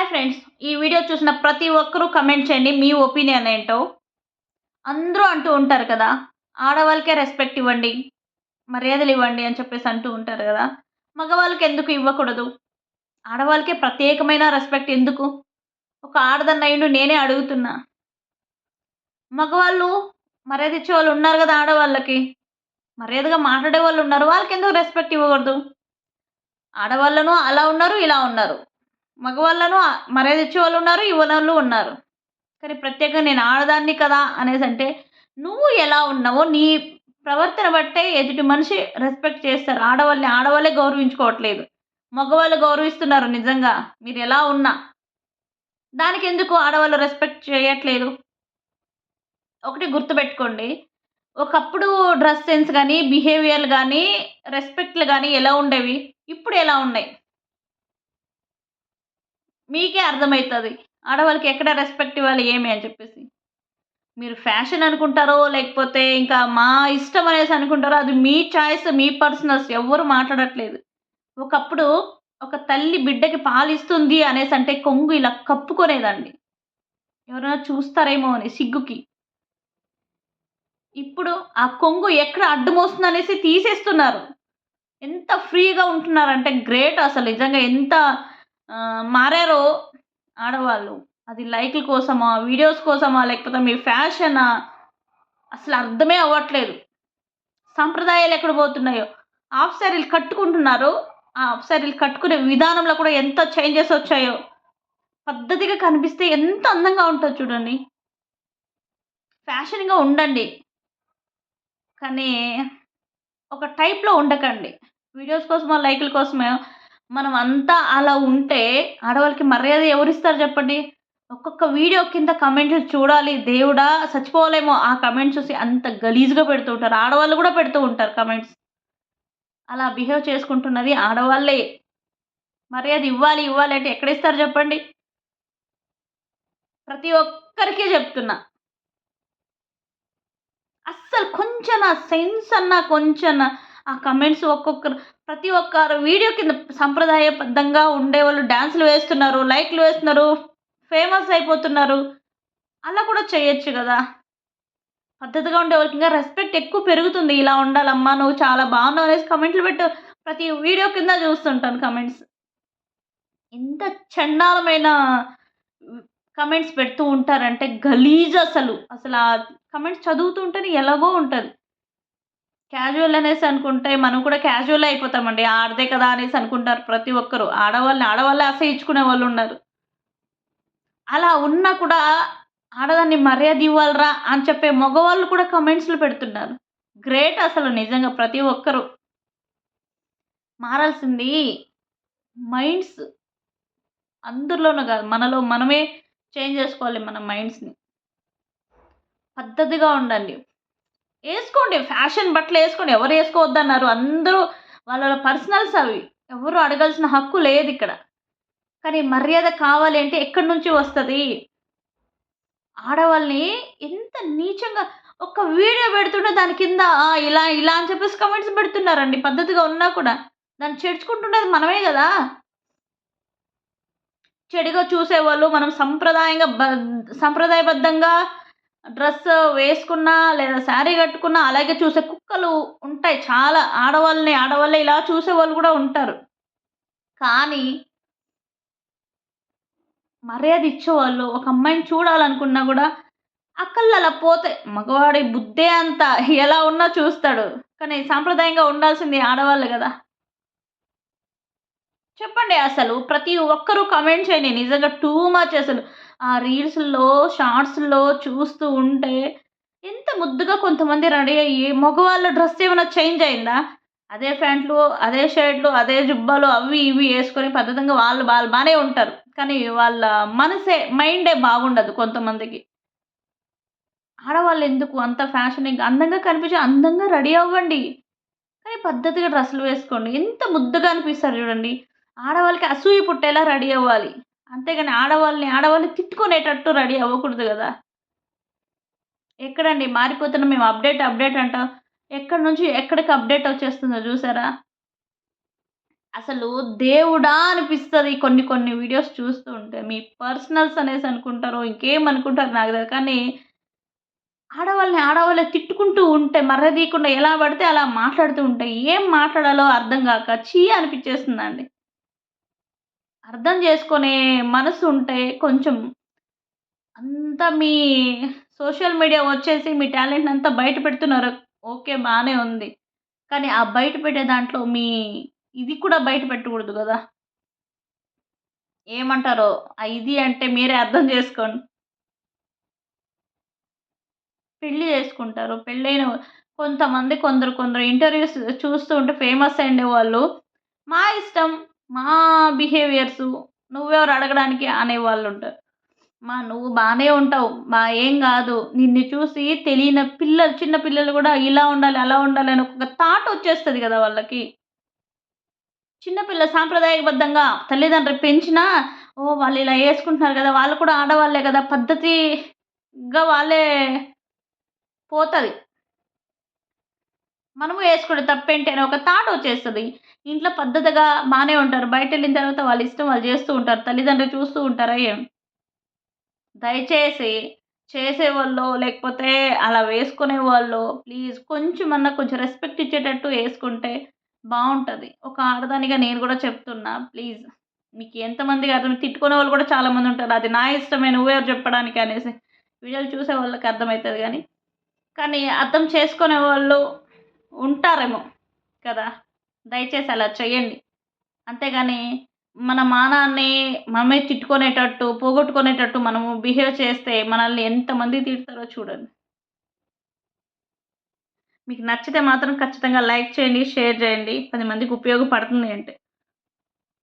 Hi friends ఈ video చూసిన ప్రతి ఒక్కరూ కమెంట్ చేయండి. మీ ఒపీనియన్ ఏంటో? అందరూ అంటూ ఉంటారు కదా. ఆడవాళ్ళకే రెస్పెక్ట్ ఇవ్వండి. మర్యాదలు ఇవ్వండి అని చెప్పేసి అంటూ ఉంటారు కదా. మగవాళ్ళకి ఎందుకు ఇవ్వకూడదు? ఆడవాళ్ళకే ప్రత్యేకమైన రెస్పెక్ట్ ఎందుకు? ఒక ఆడదన్నయ్యుడు నేనే అడుగుతున్నా. మగవాళ్ళు మర్యాద ఇచ్చే వాళ్ళు ఉన్నారు కదా ఆడవాళ్ళకి. మర్యాదగా మాట్లాడే వాళ్ళు ఉన్నారు. వాళ్ళకి ఎందుకు రెస్పెక్ట్ ఇవ్వకూడదు? ఆడవాళ్ళను అలా ఉన్నారు ఇలా ఉన్నారు. మగవాళ్ళను మర్యాద ఇచ్చే వాళ్ళు ఉన్నారు ఇవ్వనోళ్ళు ఉన్నారు. కానీ ప్రత్యేకంగా నేను ఆడదాన్ని కదా అనేసి అంటే నువ్వు ఎలా ఉన్నావో నీ ప్రవర్తన బట్టే ఎదుటి మనిషి రెస్పెక్ట్ చేస్తారు. ఆడవాళ్ళని ఆడవాళ్ళే గౌరవించుకోవట్లేదు. మగవాళ్ళు గౌరవిస్తున్నారు నిజంగా. మీరు ఎలా ఉన్నా. దానికి ఎందుకు ఆడవాళ్ళు రెస్పెక్ట్ చేయట్లేదు? ఒకటి గుర్తుపెట్టుకోండి. ఒకప్పుడు డ్రెస్ సెన్స్ కానీ బిహేవియర్లు కానీ రెస్పెక్ట్లు కానీ ఎలా ఉండేవి? ఇప్పుడు ఎలా ఉన్నాయి? మీకే అర్థమవుతుంది ఆడవాళ్ళకి ఎక్కడ రెస్పెక్ట్ ఇవ్వాలి ఏమి అని చెప్పేసి. మీరు ఫ్యాషన్ అనుకుంటారో లేకపోతే ఇంకా మా ఇష్టం అనేసి అనుకుంటారో అది మీ చాయిస్ మీ పర్సనల్స్ ఎవ్వరు మాట్లాడట్లేదు. ఒకప్పుడు ఒక తల్లి బిడ్డకి పాలు ఇస్తుంది అనేసి అంటే కొంగు ఇలా కప్పుకొనేదండి. ఎవరైనా చూస్తారేమో అని సిగ్గుకి. ఇప్పుడు ఆ కొంగు ఎక్కడ అడ్డుమోస్తుంది అనేసి తీసేస్తున్నారు. ఎంత ఫ్రీగా ఉంటున్నారంటే గ్రేట్ అసలు. నిజంగా ఎంత మారారో ఆడవాళ్ళు? అది లైక్ల కోసమా వీడియోస్ కోసమా లేకపోతే మీ ఫ్యాషనా? అసలు అర్థమే అవ్వట్లేదు. సాంప్రదాయాలు ఎక్కడ పోతున్నాయో? హాఫ్ శారీలు కట్టుకుంటున్నారు. ఆ హాఫ్ శారీలు కట్టుకునే విధానంలో కూడా ఎంత చేంజెస్ వచ్చాయో? పద్ధతిగా కనిపిస్తే ఎంత అందంగా ఉంటుంది చూడండి. ఫ్యాషన్గా ఉండండి. కానీ ఒక టైప్లో ఉండకండి. వీడియోస్ కోసమో లైకుల కోసమే? మనం అంతా అలా ఉంటే ఆడవాళ్ళకి మర్యాద ఎవరిస్తారు చెప్పండి? ఒక్కొక్క వీడియో కింద కమెంట్లు చూడాలి. దేవుడా చచ్చిపోలేమో ఆ కమెంట్స్ చూసి అంత గలీజ్గా పెడుతూ ఉంటారు. ఆడవాళ్ళు కూడా పెడుతూ ఉంటారు కమెంట్స్ అలా బిహేవ్ చేసుకుంటున్నది ఆడవాళ్ళే. మర్యాద ఇవ్వాలి ఇవ్వాలి అంటే ఎక్కడ ఇస్తారు చెప్పండి? ప్రతి ఒక్కరికే చెప్తున్నా. అస్సలు కొంచెం సెన్స్ అన్నా కొంచెం ఆ కమెంట్స్ ఒక్కొక్కరు ప్రతి ఒక్కరు వీడియో కింద సంప్రదాయబద్ధంగా ఉండేవాళ్ళు డ్యాన్సులు వేస్తున్నారు లైక్లు వేస్తున్నారు ఫేమస్ అయిపోతున్నారు. అలా కూడా చేయొచ్చు కదా. పద్ధతిగా ఉండే వాళ్ళకి ఇంకా రెస్పెక్ట్ ఎక్కువ పెరుగుతుంది. ఇలా ఉండాలమ్మా నువ్వు చాలా బాగున్నావు అనేసి కమెంట్లు పెట్టు. ప్రతి వీడియో కింద చూస్తుంటాను కమెంట్స్ ఎంత చండాలమైన కమెంట్స్ పెడుతూ ఉంటారంటే గలీజ్ అసలు. అసలు ఆ కమెంట్స్ చదువుతూ ఉంటేనే ఎలాగో ఉంటుంది. క్యాజువల్ అనేసి అనుకుంటే మనం కూడా క్యాజువల్ అయిపోతామండి. ఆడదే కదా అనేసి అనుకుంటారు ప్రతి ఒక్కరు. ఆడవాళ్ళని ఆడవాళ్ళే అసహించుకునే వాళ్ళు ఉన్నారు. అలా ఉన్నా కూడా ఆడదాన్ని మర్యాద ఇవ్వాలరా అని చెప్పే మగవాళ్ళు కూడా కమెంట్స్లు పెడుతున్నారు. గ్రేట్ అసలు నిజంగా ప్రతి ఒక్కరు. మారాల్సింది మైండ్స్ అందరిలోనూ కాదు మనలో మనమే చేంజ్ చేసుకోవాలి మన మైండ్స్ని పద్ధతిగా ఉండండి. వేసుకోండి ఫ్యాషన్ బట్టలు వేసుకోండి ఎవరు వేసుకోవద్దన్నారు. అందరూ వాళ్ళ పర్సనల్స్ అవి. ఎవరు అడగాల్సిన హక్కు లేదు ఇక్కడ. కానీ మర్యాద కావాలి అంటే ఎక్కడి నుంచి వస్తుంది? ఆడవాళ్ళని ఎంత నీచంగా ఒక వీడియో పెడుతుంటే దాని కింద ఇలా ఇలా అని చెప్పేసి కమెంట్స్ పెడుతున్నారండి. పద్ధతిగా ఉన్నా కూడా. దాన్ని చేర్చుకుంటున్నది మనమే కదా. చెడుగా చూసేవాళ్ళు మనం సంప్రదాయంగా బ సంప్రదాయబద్ధంగా డ్రెస్ వేసుకున్నా లేదా శారీ కట్టుకున్నా అలాగే చూసే కుక్కలు ఉంటాయి. చాలా ఆడవాళ్ళని ఆడవాళ్ళే ఇలా చూసే వాళ్ళు కూడా ఉంటారు. కానీ మర్యాద ఇచ్చేవాళ్ళు ఒక అమ్మాయిని చూడాలనుకున్నా కూడా అక్కలు అలా పోతే మగవాడి బుద్ధే అంత ఎలా ఉన్నా చూస్తాడు. కానీ సాంప్రదాయంగా ఉండాల్సింది ఆడవాళ్ళు కదా. చెప్పండి అసలు ప్రతి ఒక్కరూ కమెంట్ చేయండి. నిజంగా టూ మచ్ అసలు. ఆ రీల్స్లో షార్ట్స్లో చూస్తూ ఉంటే ఎంత ముద్దుగా కొంతమంది రెడీ అయ్యి మగవాళ్ళ డ్రెస్ ఏమైనా చేంజ్ అయిందా? అదే ప్యాంట్లు అదే షర్ట్లు అదే జుబ్బాలు అవి ఇవి వేసుకొని పద్ధతిగా వాళ్ళు వాళ్ళు బాగానే ఉంటారు. కానీ వాళ్ళ మనసే మైండే బాగుండదు కొంతమందికి. ఆడవాళ్ళు ఎందుకు అంత ఫ్యాషన్ ఇంకా అందంగా కనిపించి అందంగా రెడీ అవ్వండి. కానీ పద్ధతిగా డ్రెస్సులు వేసుకోండి. ఎంత ముద్దుగా అనిపిస్తారు చూడండి. ఆడవాళ్ళకి అసూయ పుట్టేలా రెడీ అవ్వాలి. అంతేగాని ఆడవాళ్ళని ఆడవాళ్ళు తిట్టుకునేటట్టు రెడీ అవ్వకూడదు కదా. ఎక్కడండి? మారిపోతున్న మేము అప్డేట్ అప్డేట్ అంటాం. ఎక్కడి నుంచి ఎక్కడికి అప్డేట్ వచ్చేస్తుందో చూసారా? అసలు దేవుడా అనిపిస్తుంది కొన్ని కొన్ని వీడియోస్ చూస్తూ ఉంటే. మీ పర్సనల్స్ అనేసి అనుకుంటారో ఇంకేం అనుకుంటారు నాకు తెలియదు కానీ ఆడవాళ్ళని ఆడవాళ్ళే తిట్టుకుంటూ ఉంటే మర్రదీయకుండా ఎలా పడితే అలా మాట్లాడుతూ ఉంటే ఏం మాట్లాడాలో అర్థం కాక చీ అనిపించేస్తుందండి. అర్థం చేసుకునే మనసు ఉంటే కొంచెం అంతా మీ సోషల్ మీడియా వచ్చేసి మీ టాలెంట్ అంతా బయట పెడుతున్నారు. ఓకే బాగానే ఉంది. కానీ ఆ బయట పెట్టే దాంట్లో మీ ఇది కూడా బయట పెట్టకూడదు కదా. ఏమంటారో ఆ ఇది అంటే మీరే అర్థం చేసుకోండి. పెళ్ళి చేసుకుంటారు. పెళ్ళైన కొంతమంది కొందరు కొందరు ఇంటర్వ్యూస్ చూస్తూ ఉంటే ఫేమస్ అయ్యే వాళ్ళు మా ఇష్టం మా బిహేవియర్స్ నువ్వెవరు అడగడానికి అనేవాళ్ళు ఉంటారు. మా నువ్వు బాగానే ఉంటావు మా ఏం కాదు నిన్ను చూసి తెలియని పిల్లలు చిన్న పిల్లలు కూడా ఇలా ఉండాలి అలా ఉండాలి అని ఒక థాట్ వచ్చేస్తుంది కదా వాళ్ళకి. చిన్నపిల్ల సాంప్రదాయబద్ధంగా తల్లిదండ్రులు పెంచినా ఓ వాళ్ళు ఇలా వేసుకుంటున్నారు కదా వాళ్ళు కూడా ఆడవాళ్ళే కదా పద్ధతిగా వాళ్ళే పోతుంది. మనము వేసుకోవడం తప్పేంటి అనే ఒక థాట్ వచ్చేస్తుంది. ఇంట్లో పద్ధతిగా బాగానే ఉంటారు. బయట వెళ్ళిన తర్వాత వాళ్ళ ఇష్టం వాళ్ళు చేస్తూ ఉంటారు. తల్లిదండ్రులు చూస్తూ ఉంటారా ఏం? దయచేసి చేసేవాళ్ళు లేకపోతే అలా వేసుకునే వాళ్ళు ప్లీజ్ కొంచెం అన్న కొంచెం రెస్పెక్ట్ ఇచ్చేటట్టు వేసుకుంటే బాగుంటుంది ఒక ఆడదానిగా నేను కూడా చెప్తున్నా ప్లీజ్ మీకు ఎంతమందికి అర్థం తిట్టుకునే వాళ్ళు కూడా చాలామంది ఉంటారు. అది నా ఇష్టమే నువ్వెవరు చెప్పడానికి అనేసి. వీడియోలు చూసే వాళ్ళకి అర్థమవుతుంది కానీ. కానీ అర్థం చేసుకునే వాళ్ళు ఉంటారేమో కదా? దయచేసి అలా చేయండి అంతేగాని మన మానాన్ని మనమే తిట్టుకునేటట్టు పోగొట్టుకునేటట్టు మనము బిహేవ్ చేస్తే మనల్ని ఎంతమంది తిడతారో చూడండి. మీకు నచ్చితే మాత్రం ఖచ్చితంగా లైక్ చేయండి షేర్ చేయండి. పది మందికి ఉపయోగపడుతుంది అంటే.